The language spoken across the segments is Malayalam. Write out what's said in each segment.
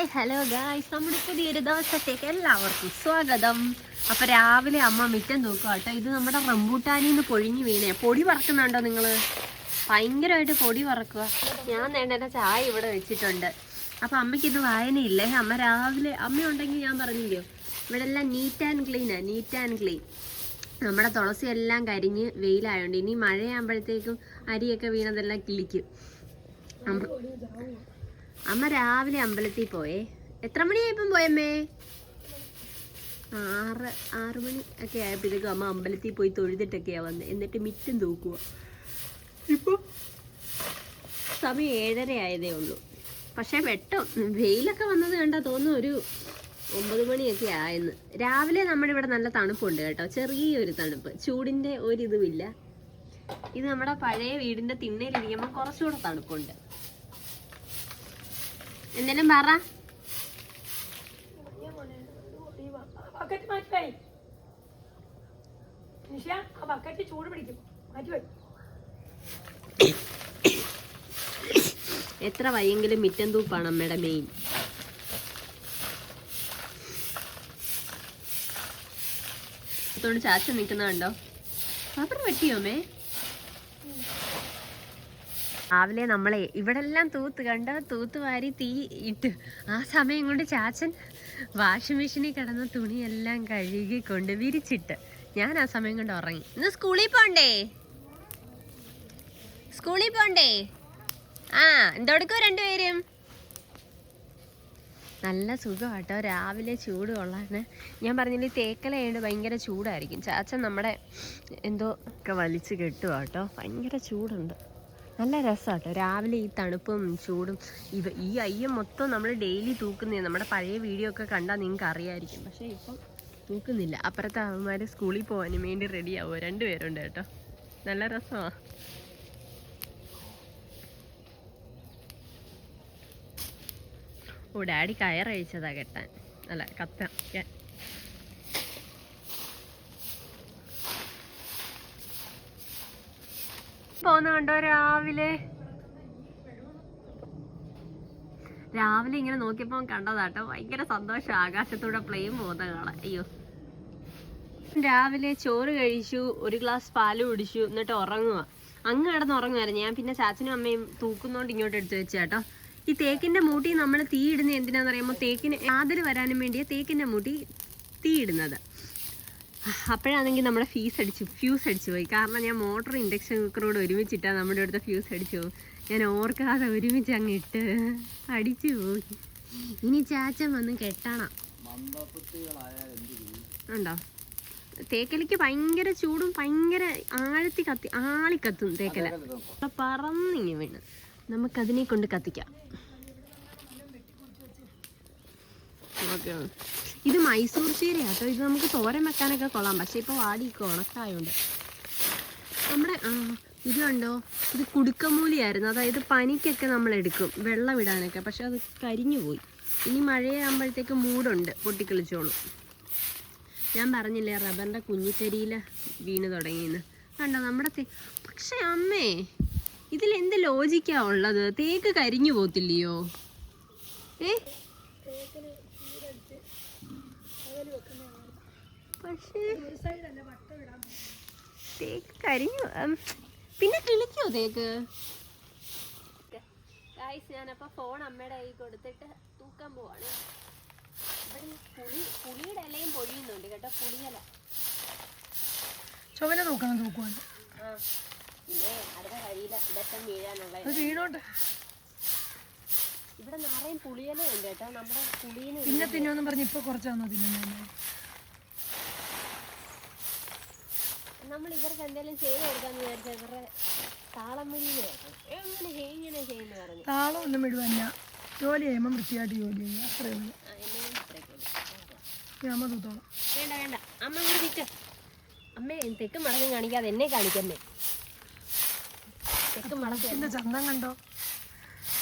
ഹായ് ഹലോ ഗായ്സ് നമ്മുടെ പുതിയൊരു ദിവസത്തേക്ക് എല്ലാവർക്കും സ്വാഗതം. അപ്പൊ രാവിലെ അമ്മ മിറ്റം തൂക്കുക കേട്ടോ. ഇത് നമ്മുടെ റംബൂട്ടാനിൽ നിന്ന് പൊഴിഞ്ഞു വീണേ. പൊടി പറക്കുന്നുണ്ടോ നിങ്ങൾ ഭയങ്കരമായിട്ട് പൊടി പറക്കുക ഞാൻ നേടേണ്ട ചായ ഇവിടെ വെച്ചിട്ടുണ്ട്. അപ്പൊ അമ്മയ്ക്ക് ഇത് വായനയില്ലേ? അമ്മ രാവിലെ അമ്മ ഉണ്ടെങ്കിൽ ഞാൻ പറഞ്ഞില്ലയോ ഇവിടെ എല്ലാം നീറ്റ് ആൻഡ് ക്ലീനാ നീറ്റ് ആൻഡ് ക്ലീൻ നമ്മുടെ തുളസി എല്ലാം കരിഞ്ഞ് വെയിലായോണ്ട് ഇനി മഴയാകുമ്പോഴത്തേക്കും അരിയൊക്കെ വീണതെല്ലാം കിളിക്കും. അമ്മ രാവിലെ അമ്പലത്തിൽ പോയേ. എത്ര മണിയായപ്പം പോയമ്മേ? ആറ് ആറ് മണി ഒക്കെ ആയപ്പോഴത്തേക്കും അമ്മ അമ്പലത്തിൽ പോയി തൊഴുതിട്ടൊക്കെയാ വന്നത് എന്നിട്ട് മിറ്റം തൂക്കുക ഇപ്പൊ സമയം ഏഴര ആയതേ ഉള്ളൂ. പക്ഷേ വെട്ടം. വെയിലൊക്കെ വന്നത് കണ്ടാ തോന്നുന്നു ഒരു ഒമ്പത് മണിയൊക്കെ ആയെന്ന്. രാവിലെ നമ്മുടെ ഇവിടെ നല്ല തണുപ്പുണ്ട് കേട്ടോ. ചെറിയൊരു തണുപ്പ്. ചൂടിന്റെ ഒരിതുമില്ല. ഇത് നമ്മുടെ പഴയ വീടിന്റെ തിണ്ണയിലിരിക്കുമ്പോൾ കുറച്ചുകൂടെ തണുപ്പുണ്ട്. എന്തെങ്കിലും പറ. ചൂട് മാറ്റി എത്ര വയ്യെങ്കിലും മിറ്റം തൂപ്പാണ് അമ്മയുടെ മെയിൻ അതുകൊണ്ട് ചാച്ച നിൽക്കുന്നുണ്ടോ പാത്രം വെട്ടിയോ അമ്മേ? രാവിലെ നമ്മളെ ഇവിടെല്ലാം തൂത്ത് കണ്ട? തൂത്ത് വാരി തീ ഇട്ട്. ആ സമയം കൊണ്ട് ചാച്ചൻ വാഷിംഗ് മെഷീനിൽ കിടന്ന തുണിയെല്ലാം കഴുകിക്കൊണ്ട് വിരിച്ചിട്ട് ഞാൻ ആ സമയം കൊണ്ട് ഉറങ്ങി. ഇന്ന് സ്കൂളിൽ പോണ്ടേ? സ്കൂളിൽ പോണ്ടേ? ആ എന്തെടുക്കോ രണ്ടുപേരും? നല്ല സുഖമാട്ടോ. രാവിലെ ചൂട് കൊള്ളാന്. ഞാൻ പറഞ്ഞില്ലേ തേക്കലയായിട്ട് ഭയങ്കര ചൂടായിരിക്കും. ചാച്ചൻ നമ്മുടെ എന്തോ ഒക്കെ വലിച്ച് കെട്ടുക കേട്ടോ ഭയങ്കര ചൂടുണ്ട്. നല്ല രസമാട്ടോ രാവിലെ ഈ തണുപ്പും ചൂടും ഇവ ഈ അയ്യം മൊത്തം നമ്മൾ ഡെയിലി തൂക്കുന്നേ. നമ്മുടെ പഴയ വീഡിയോ ഒക്കെ കണ്ടാൽ നിങ്ങൾക്ക് അറിയാമായിരിക്കും പക്ഷേ ഇപ്പം തൂക്കുന്നില്ല. അപ്പുറത്തെ അവന്മാർ സ്കൂളിൽ പോകാനും വേണ്ടി റെഡി ആവുമോ രണ്ടുപേരുണ്ട് കേട്ടോ. നല്ല രസമാണ് ഓ ഡാഡി കയറഴിച്ചതാ കെട്ടാൻ. അല്ല കത്താൻ. ഞാൻ പോന്ന കണ്ടോ രാവിലെ? രാവിലെ ഇങ്ങനെ നോക്കിയപ്പോ കണ്ടതാട്ടോ ഭയങ്കര സന്തോഷം ആകാശത്തൂടെ പ്ലെയിൻ പോകുന്ന കാണാൻ. അയ്യോ. രാവിലെ ചോറ് കഴിച്ചു ഒരു ഗ്ലാസ് പാൽ കുടിച്ചു എന്നിട്ട് ഉറങ്ങുക അങ്ങ് കിടന്ന് ഉറങ്ങുമായിരുന്നു ഞാൻ പിന്നെ ചാച്ചനും അമ്മയും തൂക്കുന്നോണ്ട് ഇങ്ങോട്ട് എടുത്തു വെച്ചാട്ടോ ഈ തേക്കിന്റെ മൂട്ടി നമ്മൾ തീ ഇടുന്നത് എന്തിനാന്ന് പറയുമ്പോൾ തേക്കിന് ആതിൽ വരാനും വേണ്ടിയാ തേക്കിന്റെ മൂട്ടി തീ ഇടുന്നത് അപ്പോഴാണെങ്കിൽ നമ്മുടെ ഫീസ് അടിച്ചു. ഫ്യൂസ് അടിച്ചു പോയി. കാരണം ഞാൻ മോട്ടർ ഇൻഡക്ഷൻ കുക്കറോട് ഒരുമിച്ചിട്ടാണ് നമ്മുടെ അടുത്ത ഫ്യൂസ് അടിച്ചു. പോകും ഞാൻ ഓർക്കാതെ ഒരുമിച്ച് അങ്ങ് ഇട്ട് അടിച്ചു പോയി. ഇനി ചാച്ചൻ വന്ന് കെട്ടണം. ഉണ്ടോ? തേക്കലയ്ക്ക് ഭയങ്കര ചൂടും ഭയങ്കര ആഴത്തി കത്തി ആളി കത്തും തേക്കല പറന്നിങ്ങി വീണ്. നമുക്കതിനെ കൊണ്ട് കത്തിക്കാം. ഓക്കെ. ഇത് മൈസൂർ ചീരയാട്ടോ. ഇത് നമുക്ക് തോരൻ വെക്കാനൊക്കെ കൊള്ളാം. പക്ഷെ ഇപ്പൊ വാടിക്കോ ഉണക്കായോണ്ട്. നമ്മുടെ ഇത് കണ്ടോ? ഇത് കുടുക്കമൂലിയായിരുന്നു. അതായത് പനിക്കൊക്കെ നമ്മൾ എടുക്കും വെള്ളം ഇടാനൊക്കെ. പക്ഷെ അത് കരിഞ്ഞു പോയി. ഇനി മഴയാകുമ്പോഴത്തേക്ക് മൂടുണ്ട്. പൊട്ടിക്കളിച്ചോളും. ഞാൻ പറഞ്ഞില്ലേ റബ്ബറിന്റെ കുഞ്ഞിക്കരിയില വീണ് തുടങ്ങിയെന്ന്. കണ്ടോ? നമ്മുടെ തേ പക്ഷെ അമ്മേ ഇതിൽ എന്ത് ലോജിക്കാ ഉള്ളത്? തേക്ക് കരിഞ്ഞു പോത്തില്ലയോ? ഏ പക്ഷേ തേക്ക് കരിഞ്ഞു. പിന്നെ കിളിക്കോ തേക്ക്? ഗായ്സ് ഞാനപ്പോ ഫോൺ അമ്മയുടെ കൈ കൊടുത്തിട്ട് തൂക്കാൻ പോവാണ്. ഇവിടെ പുളി പുളിയുടെ ഇലയും പൊഴിയുന്നുണ്ട് കേട്ടോ പുളിയില. ചുവന നോക്കണം തൂക്കുവാൻ. ആ. പിന്നെ അടുത്ത കഴിയില്ല ഇടത്തം വീഴാനുള്ള വീണോട്ടെ. ഇവിടെ നാളെയും പുളിയില ഉണ്ട് കേട്ടോ നമ്മുടെ പുളിന്ന് പിന്നെ തിന്നോന്നും പറഞ്ഞ് ഇപ്പൊ കുറച്ചാണോ തിന്നുന്നത് നമ്മൾ ഇവർക്ക് എന്തെങ്കിലും ചെയ്ത് കൊടുക്കാന്ന് വിചാരിച്ചാൽ ഇവരുടെ താളം മിഴിഞ്ഞു എങ്ങനെ ഇങ്ങനെ ചെയ്യുന്നു പറഞ്ഞു. താളം ഒന്നും ഇടുവല്ല. ജോലി ചെയ്യുമ്പോൾ വൃത്തിയായിട്ട് ജോലി ചെയ്യുക. അത്രേ ഉള്ളൂ. ഞാൻ അമ്മ തൂത്തോളാം. വേണ്ട വേണ്ട. അമ്മ ഇവിടെ തിറ്റ അമ്മ തെക്ക് മടങ്ങും കാണിക്കാതെ എന്നെ കാണിക്കമ്മേ തെക്ക് മടക്കും ചന്തം കണ്ടോ?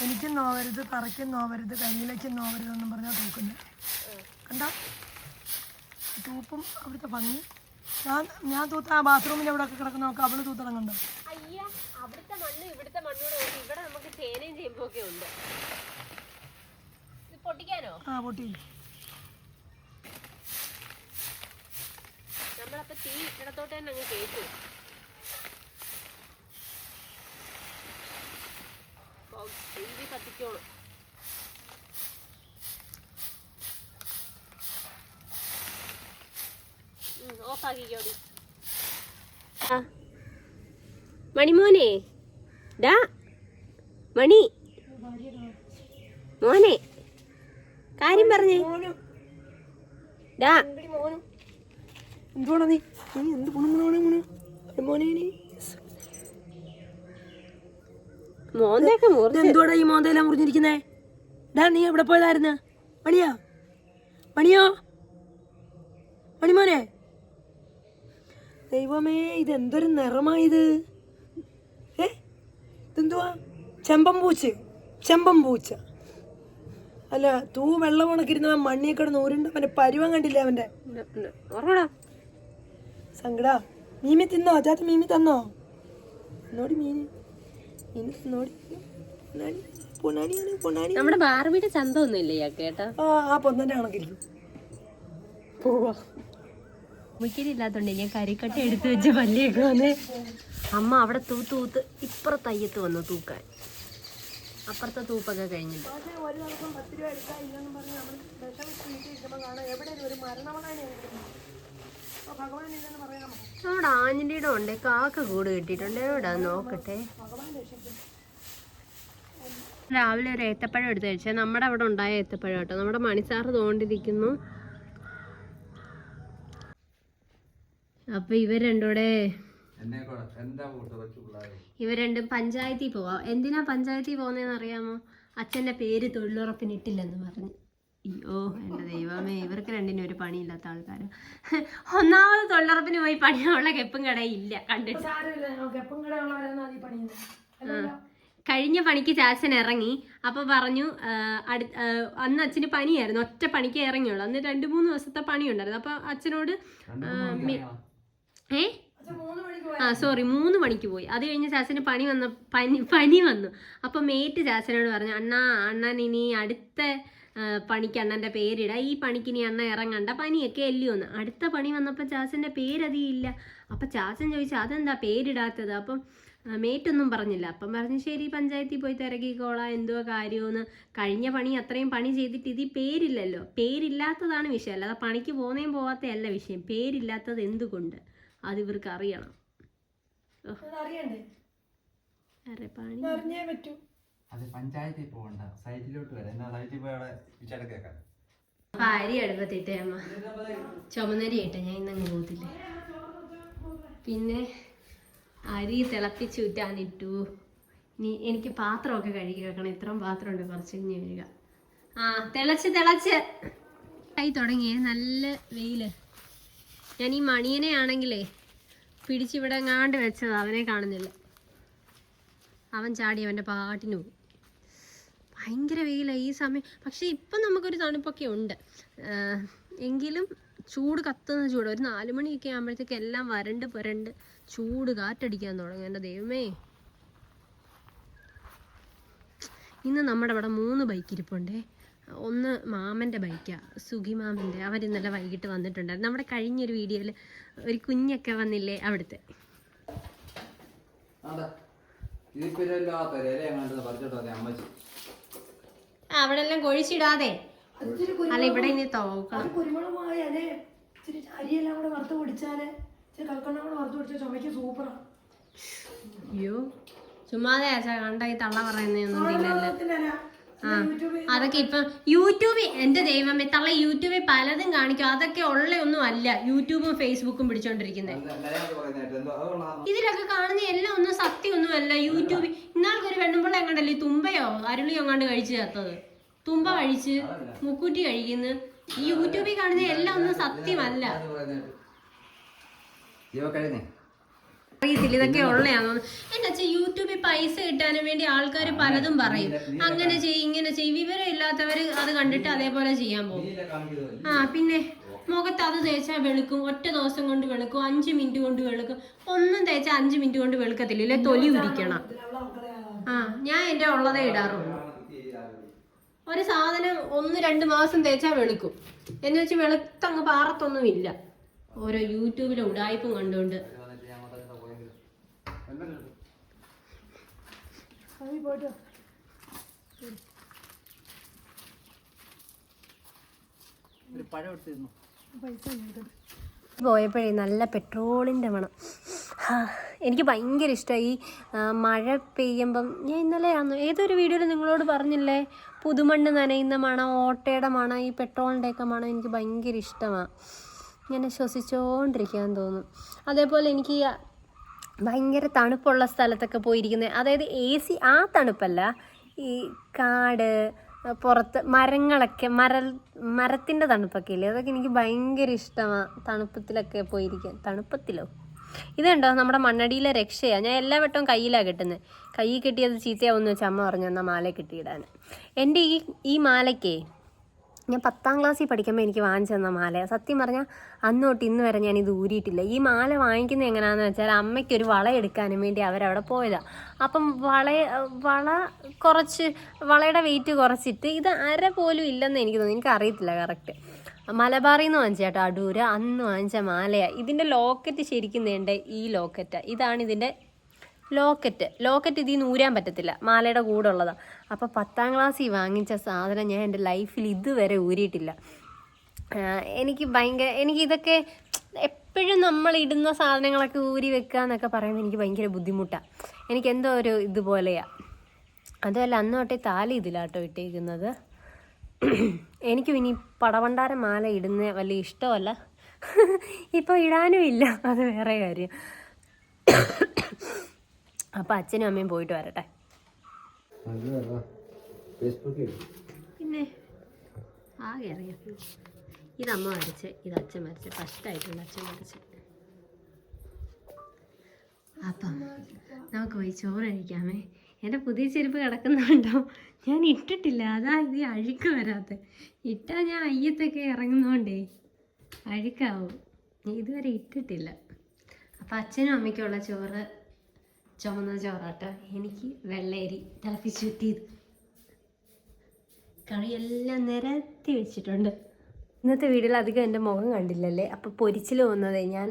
എനിക്കും നോവരുത് തറയ്ക്കും നോവരുത് കരിയിലേക്കും നോവരുത് എന്നും പറഞ്ഞാൽ തൂക്കുന്നത് കണ്ടോ? തൂപ്പും അവിടുത്തെ ഭംഗി. ഞാൻ ഞാൻ തൂത്ത ആ ബാത്റൂമിന്റെ അവിടെ ഒക്കെ കിടക്കുന്ന നോക്കാം അവൾ തൂത്തിറങ്ങണ്ടോ അയ്യ അവിടുത്തെ മണ്ണ് ഇവിടുത്തെ മണ്ണോട് ഇവിടെ നമുക്ക് ചേനയും ചെയ്യുമ്പോ ഒക്കെ ഉണ്ട്. ഇത് പൊട്ടിക്കാനോ? ആ പൊട്ടി. നമ്മളപ്പോ തീ ഇടത്തോട്ട് തന്നെ അങ്ങ് കേട്ടു കത്തിക്കോളും. മണിമോനെ ഡാ. മണി. മോനെ. കാര്യം പറഞ്ഞേ. ഡാ. എന്തുവാണോ നീ? നീ എന്ത് മോനെ? എന്തുവാടാ ഈ മോന്തയെല്ലാം മുറിഞ്ഞിരിക്കുന്നേ? ഡാ നീ എവിടെ പോയതായിരുന്നു? മണിയാ? മണിയോ? മണിമോനെ ദൈവമേ ഇതെന്തൊരു നിറമായത്? ഏ? ഇതെന്തുവാ? ചെമ്പം പൂച്ച ചെമ്പം പൂച്ച. അല്ല തൂ വെള്ളം ഉണക്കിരുന്ന മണ്ണിയെ കിടന്ന് ഊരുണ്ട് അവന്റെ പരുവം കണ്ടില്ലേ അവന്റെ സങ്കടാ. മീമി തിന്നോ? ചാത്ത മീമി തന്നോ? എന്നോടി മീന്. മീന് തിന്നോടി. നമ്മുടെ ബാർബിയുടെ ചന്ത ഒന്നും ഇല്ല ഇയാൾക്ക് ആ ആ പൊന്നന്റെ കണക്കിരിക്കും പോവാ. മുക്കിലില്ലാത്തോണ്ട് ഞാൻ കരിക്കട്ട എടുത്ത് വെച്ച് പല്ലിയൊക്കെ വന്ന് അമ്മ അവിടെ തൂത്ത് തൂത്ത് ഇപ്പുറത്ത് അയ്യത്ത് വന്നു തൂക്കാൻ. അപ്പുറത്തെ തൂപ്പൊക്കെ കഴിഞ്ഞിട്ട്. അവിടെ ആഞ്ഞിലിയുടെ ഉണ്ട്. കാക്ക കൂട് കിട്ടിയിട്ടുണ്ട്. എവിടെ? നോക്കട്ടെ. രാവിലെ ഒരു ഏത്തപ്പഴം എടുത്ത് കഴിച്ചാൽ നമ്മുടെ അവിടെ ഉണ്ടായ ഏത്തപ്പഴം കേട്ടോ. നമ്മുടെ മണിസാറ് തോണ്ടിരിക്കുന്നു. അപ്പൊ ഇവർ രണ്ടൂടെ ഇവർ രണ്ടും പഞ്ചായത്തിൽ പോവാ. എന്തിനാ പഞ്ചായത്തിൽ പോകുന്നതെന്ന് അറിയാമോ? അച്ഛന്റെ പേര് തൊഴിലുറപ്പിന് ഇട്ടില്ലെന്ന് പറഞ്ഞു. അയ്യോ എന്റെ ദൈവമേ ഇവർക്ക് രണ്ടിനും ഒരു പണിയില്ലാത്ത ആൾക്കാർ ഒന്നാമത് തൊഴിലുറപ്പിന് പോയി പണിയുള്ള കെപ്പും കടയില്ല കണ്ടിട്ട്. കഴിഞ്ഞ പണിക്ക് ചാച്ചൻ ഇറങ്ങി. അപ്പൊ പറഞ്ഞു അടു- അന്ന് അച്ഛന് പനിയായിരുന്നു. ഒറ്റ പണിക്ക് ഇറങ്ങിയുള്ളൂ. അന്ന് രണ്ട് മൂന്ന് ദിവസത്തെ പണിയുണ്ടായിരുന്നു. അപ്പൊ അച്ഛനോട് ഏ? ആ സോറി മൂന്ന് മണിക്ക് പോയി. അത് കഴിഞ്ഞ് ചാച്ചന് പണി വന്ന പനി പനി വന്നു. അപ്പം മേറ്റ് ചാച്ചനോട് പറഞ്ഞു അണ്ണാ അണ്ണൻ ഇനി അടുത്ത പണിക്ക് അണ്ണന്റെ പേരിട. ഈ പണിക്ക് ഇനി അണ്ണ ഇറങ്ങണ്ട. പനിയൊക്കെ എല്ലിയൊന്ന് അടുത്ത പണി വന്നപ്പോൾ ചാച്ചന്റെ പേരതിയില്ല അപ്പം ചാച്ചൻ ചോദിച്ചു അതെന്താ പേരിടാത്തത്? അപ്പം മേറ്റൊന്നും പറഞ്ഞില്ല. അപ്പം പറഞ്ഞു ശരി പഞ്ചായത്തിൽ പോയി തിരക്കിക്കോളാം. എന്തോ കാര്യമെന്ന്? കഴിഞ്ഞ പണി അത്രയും പണി ചെയ്തിട്ട് ഇതിൽ പേരില്ലല്ലോ. പേരില്ലാത്തതാണ് വിഷയം. അല്ലാതെ പണിക്ക് പോകുന്നേം പോവാത്തതല്ല വിഷയം. പേരില്ലാത്തത് എന്തുകൊണ്ട്? അത് ഇവർക്ക് അറിയണം. അത് പഞ്ചായത്തിൽ പോകണ്ട. സൈറ്റിലോട്ട് വരാം. എന്നാ സൈറ്റിൽ പോയി അവിടെ വിചാരം കേൾക്കാം. അപ്പൊ അരി അടുപ്പത്തിട്ടേ അമ്മ ചുമന്നരി ഇട്ട ഞാൻ ഇന്നങ്ങ് പോകത്തില്ലേ. പിന്നെ അരി തിളപ്പിച്ച് ഊറ്റാനിട്ടു. ഇനി എനിക്ക് പാത്രമൊക്കെ കഴുകി വെക്കണം. ഇത്രയും പാത്രമുണ്ട്. കുറച്ച് കഴിഞ്ഞ് കഴുകാം. ആ തിളച്ച് തിളച്ച്. കൈ തുടങ്ങിയേ. നല്ല വെയിൽ. ഞാൻ ഈ മണിയനെ ആണെങ്കിലേ പിടിച്ചിവിടെ എങ്ങാണ്ട് വെച്ചത് അവനെ കാണുന്നില്ല. അവൻ ചാടി അവന്റെ പാട്ടിന് പോയി. ഭയങ്കര വെയിലാണ് ഈ സമയം. പക്ഷേ ഇപ്പം നമുക്കൊരു തണുപ്പൊക്കെ ഉണ്ട്. എങ്കിലും ചൂട് കത്തുന്ന ചൂട്. ഒരു നാല് മണിയൊക്കെ ആകുമ്പോഴത്തേക്ക് എല്ലാം വരണ്ട് പുരണ്ട് ചൂട് കാറ്റടിക്കാൻ തുടങ്ങും. എന്റെ ദൈവമേ. ഇന്ന് നമ്മുടെ ഇവിടെ മൂന്ന് ബൈക്ക് ഇരിപ്പുണ്ടേ. ഒന്ന് മാമന്റെ ബൈക്കാണ് സുഖി മാമന്റെ അവർ ഇന്നലെ വൈകിട്ട് വന്നിട്ടുണ്ടായിരുന്നു. നമ്മുടെ കഴിഞ്ഞൊരു വീഡിയോയിൽ ഒരു കുഞ്ഞൊക്കെ വന്നില്ലേ അവിടുത്തെ? അവിടെ എല്ലാം കൊഴിച്ചിടാതെ. അല്ല ഇവിടെ ഇനി തോക്കണം അത് ഇച്ചിരി അരിയെല്ലാം കൂടെ വറുത്ത് പൊടിച്ചാൽ ഇച്ചിരി കൽക്കണ്ണം കൂടെ വറുത്ത് പൊടിച്ചാൽ ചുമയ്ക്ക് സൂപ്പറാ. അയ്യോ ചുമ്മാതെ ആച്ചാ കണ്ട ഈ തള്ള പറയുന്നൊന്നും ഇല്ലല്ലോ അതൊക്കെ ഇപ്പം യൂട്യൂബിൽ എന്റെ ദൈവമേ തള്ള യൂട്യൂബിൽ പലതും കാണിക്കും. അതൊക്കെ ഉള്ള ഒന്നും അല്ല യൂട്യൂബും ഫേസ്ബുക്കും പിടിച്ചോണ്ടിരിക്കുന്നത് ഇതിലൊക്കെ കാണുന്ന എല്ലാം ഒന്നും സത്യമൊന്നും അല്ല യൂട്യൂബിൽ ഇന്നാൾക്കൊരു പെണ്ണുമ്പിള്ള എങ്ങാണ്ടല്ലേ ഈ തുമ്പയോ അരുളിയോ എങ്ങാണ്ട് കഴിച്ചു ചേർത്തത്? തുമ്പ കഴിച്ച് മുക്കൂറ്റി കഴിക്കുന്ന. ഈ യൂട്യൂബിൽ കാണുന്ന എല്ലാം ഒന്നും സത്യമല്ല. അറിയത്തില്ല. ഇതൊക്കെ ഉള്ളതാണോ എന്നാ വെച്ചാൽ യൂട്യൂബിൽ പൈസ കിട്ടാനും വേണ്ടി ആൾക്കാർ പലതും പറയും. അങ്ങനെ ചെയ്യും ഇങ്ങനെ ചെയ്യും വിവരം ഇല്ലാത്തവർ അത് കണ്ടിട്ട് അതേപോലെ ചെയ്യാൻ പോകും. ആ പിന്നെ മുഖത്ത് അത് തേച്ചാൽ വെളുക്കും. ഒറ്റ ദിവസം കൊണ്ട് വെളുക്കും. അഞ്ച് മിനിറ്റ് കൊണ്ട് വെളുക്കും. ഒന്നും തേച്ചാൽ അഞ്ച് മിനിറ്റ് കൊണ്ട് വെളുക്കത്തില്ല. ഇല്ലേ തൊലി ഉരിക്കണം. ആ ഞാൻ എന്റെ ഉള്ളതേ ഇടാറുള്ളൂ. ഒരു സാധനം ഒന്ന് രണ്ട് മാസം തേച്ചാൽ വെളുക്കും. എന്ന് വെച്ച് വെളുത്തങ്ങ് പാറത്തൊന്നുമില്ല. ഓരോ യൂട്യൂബിലെ ഉടായ്പും കണ്ടുകൊണ്ട് പോയിട്ട് ഒരു പഴം എടുത്തിരുന്നു? പോയപ്പോഴേ നല്ല പെട്രോളിന്റെ മണം. എനിക്ക് ഭയങ്കര ഇഷ്ടമായി. ഈ മഴ പെയ്യുമ്പം ഞാൻ ഇന്നലെ ഏതൊരു വീഡിയോയിൽ നിങ്ങളോട് പറഞ്ഞില്ലേ? പുതുമണ്ണ് നനയുന്ന മണം ഓട്ടയുടെ മണം ഈ പെട്രോളിന്റെ ഒക്കെ മണം എനിക്ക് ഭയങ്കര ഇഷ്ടമാണ്. ഇങ്ങനെ ശ്വസിച്ചുകൊണ്ടിരിക്കാൻ തോന്നും. അതേപോലെ എനിക്ക് ഭയങ്കര തണുപ്പുള്ള സ്ഥലത്തൊക്കെ പോയിരിക്കുന്നത് അതായത് എ സി ആ തണുപ്പല്ല. ഈ കാട് പുറത്ത് മരങ്ങളൊക്കെ മര മരത്തിന്റെ തണുപ്പൊക്കെ ഇല്ലേ അതൊക്കെ എനിക്ക് ഭയങ്കര ഇഷ്ടമാണ് തണുപ്പത്തിലൊക്കെ പോയിരിക്കാൻ. തണുപ്പത്തിലോ? ഇതുണ്ടോ? നമ്മുടെ മണ്ണടിയിലെ രക്ഷയാണ് ഞാൻ എല്ലാ വട്ടവും കയ്യിലാണ് കെട്ടുന്നത് കൈ കെട്ടിയത് ചീത്തയാവുമെന്ന് വെച്ചാൽ അമ്മ പറഞ്ഞു എന്നാൽ മാല കെട്ടിയിടാൻ എന്റെ ഈ ഈ മാലയ്ക്കേ ഞാൻ പത്താം ക്ലാസ്സിൽ പഠിക്കുമ്പോൾ എനിക്ക് വാങ്ങിച്ചു തന്ന മാല. സത്യം പറഞ്ഞാൽ അന്ന് തൊട്ട് ഇന്ന് വരെ ഞാൻ ഇത് ഊരിയിട്ടില്ല. ഈ മാല വാങ്ങിക്കുന്നത് എങ്ങനെയാണെന്ന് വെച്ചാൽ അമ്മയ്ക്കൊരു വള എടുക്കാനും വേണ്ടി അവരവിടെ പോയതാണ് അപ്പം വള വള കുറച്ച് വളയുടെ വെയിറ്റ് കുറച്ചിട്ട് ഇത് അര പോലും ഇല്ലെന്ന് എനിക്ക് തോന്നുന്നു. എനിക്ക് അറിയത്തില്ല കറക്റ്റ് മലബാറിൽ നിന്ന് വാങ്ങിച്ച കേട്ടോ അടൂര്. അന്ന് വാങ്ങിച്ച മാലയാണ് ഇതിന്റെ ലോക്കറ്റ് ശരിക്കും വേണ്ട ഈ ലോക്കറ്റാണ് ഇതാണ് ഇതിന്റെ ലോക്കറ്റ്. ലോക്കറ്റ് ഇതിൽ നിന്ന് ഊരാൻ പറ്റത്തില്ല. മാലയുടെ കൂടെ ഉള്ളതാണ് അപ്പോൾ പത്താം ക്ലാസ്സിൽ വാങ്ങിച്ച സാധനം ഞാൻ എന്റെ ലൈഫിൽ ഇതുവരെ ഊരിയിട്ടില്ല. എനിക്ക് ഭയങ്കര എനിക്കിതൊക്കെ എപ്പോഴും നമ്മൾ ഇടുന്ന സാധനങ്ങളൊക്കെ ഊരി വെക്കുക എന്നൊക്കെ പറയുന്നത് എനിക്ക് ഭയങ്കര ബുദ്ധിമുട്ടാണ് എനിക്ക് എന്തോ ഒരു ഇതുപോലെയാണ് അതുമല്ല അന്ന് തൊട്ടേ താലി ഇതിലാട്ടോ ഇട്ടേക്കുന്നത്. എനിക്കും ഇനി പടവണ്ടാര മാല ഇടുന്ന വലിയ ഇഷ്ടമല്ല. ഇപ്പോൾ ഇടാനും ഇല്ല. അത് വേറെ കാര്യം. അപ്പം അച്ഛനും അമ്മയും പോയിട്ട് വരട്ടെ. പിന്നെ ആകെ അറിയാം. ഇത് അമ്മ വരച്ച് ഇത് അച്ഛൻ വരച്ച് ഫസ്റ്റായിട്ടുണ്ട് അച്ഛൻ വരച്ച് അപ്പം നമുക്ക് പോയി ചോറ് കഴിക്കാമേ. എന്റെ പുതിയ ചെരുപ്പ് കിടക്കുന്നുണ്ടോ? ഞാൻ ഇട്ടിട്ടില്ല. അതാ ഇത് അഴുക്ക് വരാത്ത. ഇട്ടാ ഞാൻ അയ്യത്തൊക്കെ ഇറങ്ങുന്നോണ്ടേ. അഴുക്കാവും. ഇതുവരെ ഇട്ടിട്ടില്ല. അപ്പം അച്ഛനും അമ്മയ്ക്കുള്ള ചോറ് ചുമന്ന ചോറാട്ടോ. എനിക്ക് വെള്ളയരി തിളപ്പിച്ച് ചുറ്റിയത് കറിയെല്ലാം നിരത്തി വെച്ചിട്ടുണ്ട്. ഇന്നത്തെ വീഡിയോയിൽ അധികം എന്റെ മുഖം കണ്ടില്ലല്ലേ? അപ്പോൾ പൊരിച്ചിൽ വന്നത് ഞാൻ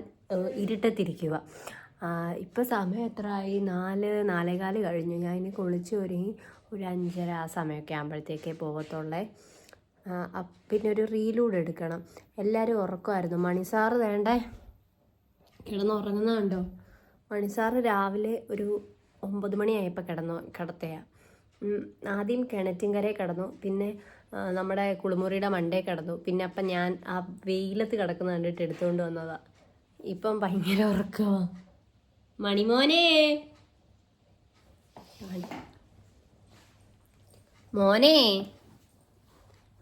ഇരുട്ടത്തിരിക്കുക. ഇപ്പോൾ സമയം എത്ര ആയി നാല് നാലേകാൽ കഴിഞ്ഞു. ഞാൻ ഇനി കുളിച്ച് ഒരുങ്ങി ഒരു അഞ്ചര ആ സമയമൊക്കെ ആകുമ്പോഴത്തേക്കേ പോകത്തുള്ളേ. പിന്നെ ഒരു റീലൂടെ എടുക്കണം. എല്ലാവരും ഉറക്കമായിരുന്നു. മണിസാറ് വേണ്ടേ? കിടന്നുറങ്ങുന്നതുണ്ടോ? മണിസാറ് രാവിലെ ഒരു ഒമ്പത് മണിയായപ്പോൾ കിടന്നു കിടത്തയാ. ഉം, ആദ്യം കിണറ്റിൻകരയിൽ കിടന്നു പിന്നെ നമ്മുടെ കുളിമുറിയുടെ മണ്ടേ കിടന്നു. പിന്നെ അപ്പം ഞാൻ ആ വെയിലത്ത് കിടക്കുന്ന കണ്ടിട്ട് എടുത്തുകൊണ്ട് വന്നതാ. ഇപ്പം ഭയങ്കര ഉറക്കമാ മണിമോനെ! മോനെ!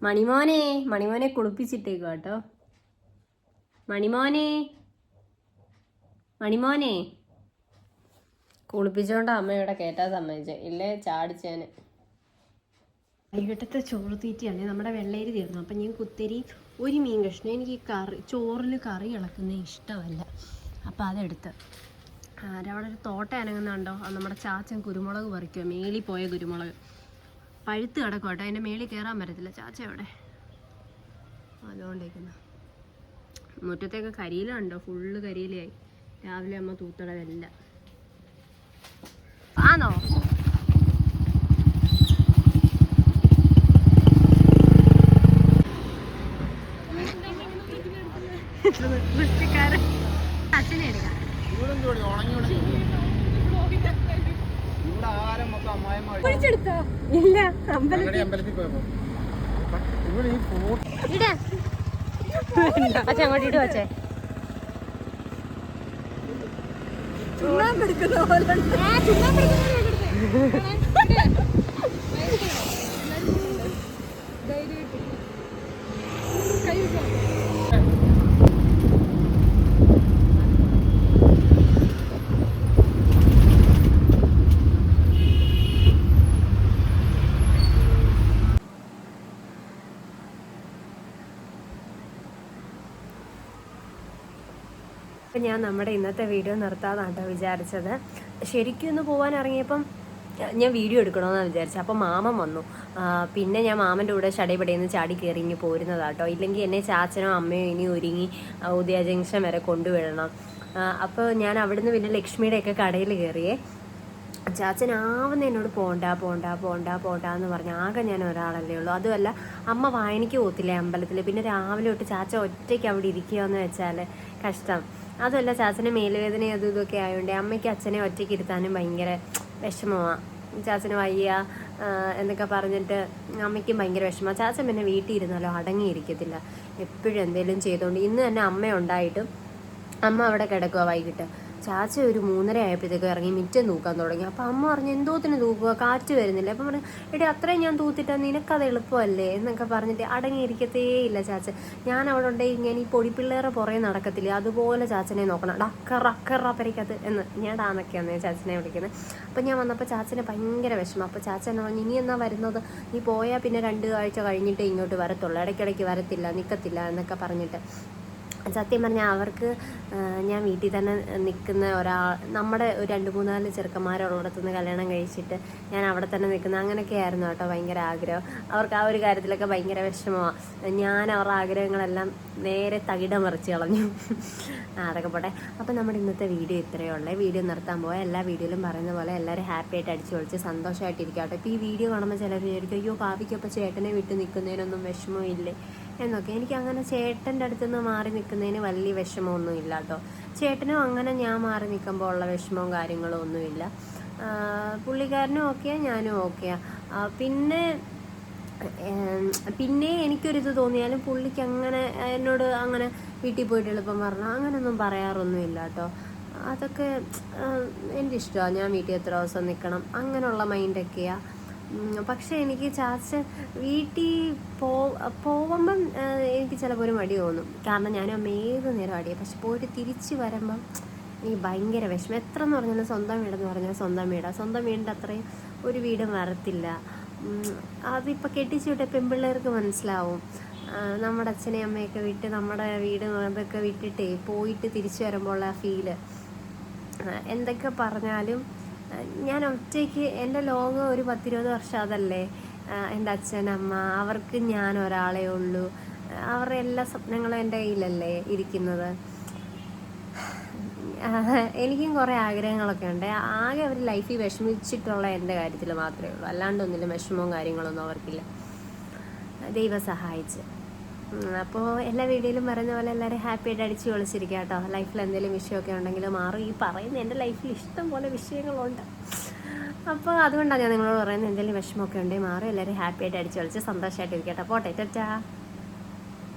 മണിമോനെ! മണിമോനെ കുളിപ്പിച്ചിട്ടേക്കും കേട്ടോ. മണിമോനെ! മണിമോനെ! കുളിപ്പിച്ചോണ്ട് അമ്മയോടെ കേട്ടാ സമ്മതിച്ചേ. ഇല്ലേ ചാടിച്ചേന്. വൈകിട്ടത്തെ ചോറ് തീറ്റിയാണ്. നമ്മുടെ വെള്ളേരി തീർന്നു. അപ്പം ഞാൻ കുത്തരി ഒരു മീൻ കഷ്ണം. എനിക്ക് കറി ചോറിൽ കറി ഇളക്കുന്നത് ഇഷ്ടമല്ല. അപ്പം അതെടുത്ത്. അവിടെ ഒരു തോട്ട അനങ്ങുന്നുണ്ടോ? നമ്മുടെ ചാച്ചൻ കുരുമുളക് പറിക്കുക മേളിൽ പോയ കുരുമുളക്. പഴുത്ത് കിടക്കും കേട്ടോ അതിന്റെ മേളിൽ കയറാൻ പറ്റത്തില്ല. ചാച്ച എവിടെ? അതുകൊണ്ടേക്കുന്നു മുറ്റത്തേക്ക് കരിയിലുണ്ടോ ഫുള്ള് കരിയിലായി രാവിലെ അമ്മ തൂത്തടവെല്ലാം ആണോ വൃത്തിക്കാരൻ അച്ഛനെ എടുക്കാം ഇല്ല അമ്പലത്തിൽ ഇടാ. അച്ഛൻ അങ്ങോട്ട് ഇടുക അച്ഛേ അപ്പം ഞാൻ നമ്മുടെ ഇന്നത്തെ വീഡിയോ നിർത്താന്നാട്ടോ വിചാരിച്ചത്. ശരിക്കും ഒന്ന് പോകാൻ ഇറങ്ങിയപ്പം ഞാൻ വീഡിയോ എടുക്കണമെന്നാണ് വിചാരിച്ചത്. അപ്പോൾ മാമൻ വന്നു. പിന്നെ ഞാൻ മാമന്റെ കൂടെ ഷടയിപടയിൽ ചാടി കയറി ഇങ്ങ് പോരുന്നതാട്ടോ. ഇല്ലെങ്കിൽ എന്നെ ചാച്ചനോ അമ്മയോ ഇനി ഒരുങ്ങി ഉദയ ജംഗ്ഷൻ വരെ കൊണ്ടുവിടണം. അപ്പോൾ ഞാൻ അവിടുന്ന് പിന്നെ ലക്ഷ്മിയുടെയൊക്കെ കടയിൽ കയറിയേ. ചാച്ചൻ ആവുന്ന എന്നോട് പോണ്ട പോണ്ട പോണ്ട പോണ്ട എന്ന് പറഞ്ഞ് ആകെ ഞാൻ ഒരാളല്ലേ ഉള്ളൂ. അതുമല്ല അമ്മ വായനയ്ക്ക് പോകത്തില്ലേ അമ്പലത്തിൽ പിന്നെ രാവിലെ തൊട്ട് ചാച്ച ഒറ്റയ്ക്ക് അവിടെ ഇരിക്കുകയെന്ന് വെച്ചാൽ കഷ്ടം. അതുമല്ല ചാച്ചന് മേലുവേദന അതും ഇതൊക്കെ ആയതുകൊണ്ട് അമ്മയ്ക്ക് അച്ഛനെ ഒറ്റയ്ക്ക് ഇരുത്താനും ഭയങ്കര വിഷമമാണ് ചാച്ചന് വയ്യ എന്നൊക്കെ പറഞ്ഞിട്ട് അമ്മയ്ക്കും ഭയങ്കര വിഷമമാണ് ചാച്ചൻ പിന്നെ വീട്ടിൽ ഇരുന്നാലോ? അടങ്ങിയിരിക്കത്തില്ല. എപ്പോഴും എന്തെങ്കിലും ചെയ്തുകൊണ്ട് ഇന്ന് തന്നെ അമ്മ ഉണ്ടായിട്ടും അമ്മ അവിടെ കിടക്കുക വൈകിട്ട്. ചാച്ച ഒരു മൂന്നര ആയപ്പോഴത്തേക്കും ഇറങ്ങി മിറ്റം തൂക്കാൻ തുടങ്ങി. അപ്പം അമ്മ പറഞ്ഞു എന്തോത്തിന് തൂക്കുക കാറ്റ് വരുന്നില്ല. അപ്പം പറഞ്ഞു എടി അത്രയും ഞാൻ തൂത്തിട്ടാ നിനക്കത് എളുപ്പമല്ലേ? എന്നൊക്കെ പറഞ്ഞിട്ട് അടങ്ങിയിരിക്കത്തേ ഇല്ല ചാച്ച ഞാൻ അവിടെ ഉണ്ടെങ്കിൽ ഞാൻ ഈ പൊടിപ്പിള്ളേറെ പുറകെ നടക്കത്തില്ല അതുപോലെ ചാച്ചനെ നോക്കണം. ഡക്കറ അക്കറ പരിക്കത്ത് എന്ന് ഞാൻ ഡാന്നൊക്കെയാണ് ചാച്ചനെ വിളിക്കുന്നത്. അപ്പം ഞാൻ വന്നപ്പോൾ ചാച്ചനെ ഭയങ്കര വിഷമം. അപ്പോൾ എന്നെ പറഞ്ഞു ഇനി എന്നാ വരുന്നത്? നീ പോയാൽ പിന്നെ രണ്ട് ആഴ്ച കഴിഞ്ഞിട്ട് ഇങ്ങോട്ട് വരത്തുള്ളൂ. ഇടയ്ക്കിടയ്ക്ക് വരത്തില്ല നിൽക്കത്തില്ല എന്നൊക്കെ പറഞ്ഞിട്ട് സത്യം പറഞ്ഞാൽ അവർക്ക് ഞാൻ വീട്ടിൽ തന്നെ നിൽക്കുന്ന ഒരാൾ നമ്മുടെ ഒരു രണ്ട് മൂന്നാൽ ചെറുക്കന്മാരുള്ളിടത്തു നിന്ന് കല്യാണം കഴിച്ചിട്ട് ഞാൻ അവിടെ തന്നെ നിൽക്കുന്ന അങ്ങനെയൊക്കെ ആയിരുന്നു കേട്ടോ ഭയങ്കര ആഗ്രഹം. അവർക്ക് ആ ഒരു കാര്യത്തിലൊക്കെ ഭയങ്കര വിഷമമാണ് ഞാൻ അവരുടെ ആഗ്രഹങ്ങളെല്ലാം നേരെ തകിട മറിച്ച് കളഞ്ഞു. അതൊക്കെ പോട്ടെ. അപ്പോൾ നമ്മുടെ ഇന്നത്തെ വീഡിയോ ഇത്രയേ ഉള്ളേ. വീഡിയോ നിർത്താൻ പോയാൽ എല്ലാ വീഡിയോയിലും പറയുന്ന പോലെ എല്ലാവരും ഹാപ്പി ആയിട്ട് അടിച്ചു പൊളിച്ച് സന്തോഷമായിട്ടിരിക്കാം കേട്ടോ ഇപ്പോൾ ഈ വീഡിയോ കാണുമ്പോൾ ചിലർ വിചാരിക്കും അയ്യോ കാവിക്കൊപ്പം ചേട്ടനെ വിട്ട് നിൽക്കുന്നതിനൊന്നും വിഷമമില്ലേ എന്നൊക്കെ. എനിക്ക് അങ്ങനെ ചേട്ടന്റെ അടുത്ത് നിന്ന് മാറി നിൽക്കുന്നതിന് വലിയ വിഷമമൊന്നും ഇല്ല കേട്ടോ. ചേട്ടനും അങ്ങനെ ഞാൻ മാറി നിൽക്കുമ്പോൾ ഉള്ള വിഷമവും കാര്യങ്ങളും ഒന്നുമില്ല. പുള്ളിക്കാരനും ഓക്കെയാ ഞാനും ഓക്കെയാ. പിന്നെ പിന്നെ എനിക്കൊരിത് തോന്നിയാലും പുള്ളിക്ക് അങ്ങനെ എന്നോട് അങ്ങനെ വീട്ടിൽ പോയിട്ട് എളുപ്പം പറഞ്ഞാൽ അങ്ങനെയൊന്നും പറയാറൊന്നുമില്ല കേട്ടോ. അതൊക്കെ എന്റെ ഇഷ്ടമാണ് ഞാൻ വീട്ടിൽ എത്ര ദിവസം നിൽക്കണം. അങ്ങനെയുള്ള മൈൻഡൊക്കെയാണ് പക്ഷേ എനിക്ക് ചാച്ച വീട്ടിൽ പോ പോകുമ്പം എനിക്ക് ചിലപ്പോൾ ഒരു മടി തോന്നും. കാരണം ഞാൻ അമ്മ ഏത് നേരം അടിയാണ് പക്ഷെ പോയിട്ട് തിരിച്ച് വരുമ്പം എനിക്ക് ഭയങ്കര വിഷമം. എത്ര എന്ന് പറഞ്ഞാലും സ്വന്തം വീടെന്ന് പറഞ്ഞാൽ സ്വന്തം വീടാണ് സ്വന്തം വീടിന്റെ അത്രയും ഒരു വീടും വരത്തില്ല. അതിപ്പോൾ കെട്ടിച്ചു വിട്ട പെൺപിള്ളേർക്ക് മനസ്സിലാവും. നമ്മുടെ അച്ഛനെ അമ്മയൊക്കെ വിട്ട് നമ്മുടെ വീട് അതൊക്കെ വിട്ടിട്ടേ പോയിട്ട് തിരിച്ചു വരുമ്പോൾ ആ ഫീൽ എന്തൊക്കെ പറഞ്ഞാലും ഞാൻ ഒറ്റയ്ക്ക് എന്റെ ലോകം ഒരു പത്തിരുപത് വർഷം അതല്ലേ? എന്റെ അച്ഛൻ അമ്മ അവർക്ക് ഞാൻ ഒരാളേ ഉള്ളൂ. അവരുടെ എല്ലാ സ്വപ്നങ്ങളും എന്റെ കയ്യിലല്ലേ ഇരിക്കുന്നത്? എനിക്കും കുറേ ആഗ്രഹങ്ങളൊക്കെ ഉണ്ട്. ആകെ അവർ ലൈഫിൽ വിഷമിച്ചിട്ടുള്ള എന്റെ കാര്യത്തിൽ മാത്രമേ ഉള്ളൂ. അല്ലാണ്ട് ഒന്നിലും വിഷമവും കാര്യങ്ങളൊന്നും അവർക്കില്ല. ദൈവം സഹായിച്ച്. അപ്പോൾ എല്ലാ വീഡിയോയിലും പറയുന്ന പോലെ എല്ലാവരും ഹാപ്പി ആയിട്ട് അടിച്ച് പൊളിച്ചിരിക്കുക കേട്ടോ. ലൈഫിൽ എന്തെങ്കിലും വിഷയമൊക്കെ ഉണ്ടെങ്കിലും മാറും. ഈ പറയുന്ന എന്റെ ലൈഫിൽ ഇഷ്ടം പോലെ വിഷയങ്ങളുണ്ട്. അപ്പോൾ അതുകൊണ്ടാണ് ഞാൻ നിങ്ങളോട് പറയുന്നത് എന്തെങ്കിലും വിഷമമൊക്കെ ഉണ്ടെങ്കിൽ മാറും. എല്ലാവരും ഹാപ്പി ആയിട്ട് അടിച്ച് സന്തോഷമായിട്ട് ഇരിക്കട്ടെ പോട്ടെ ടാ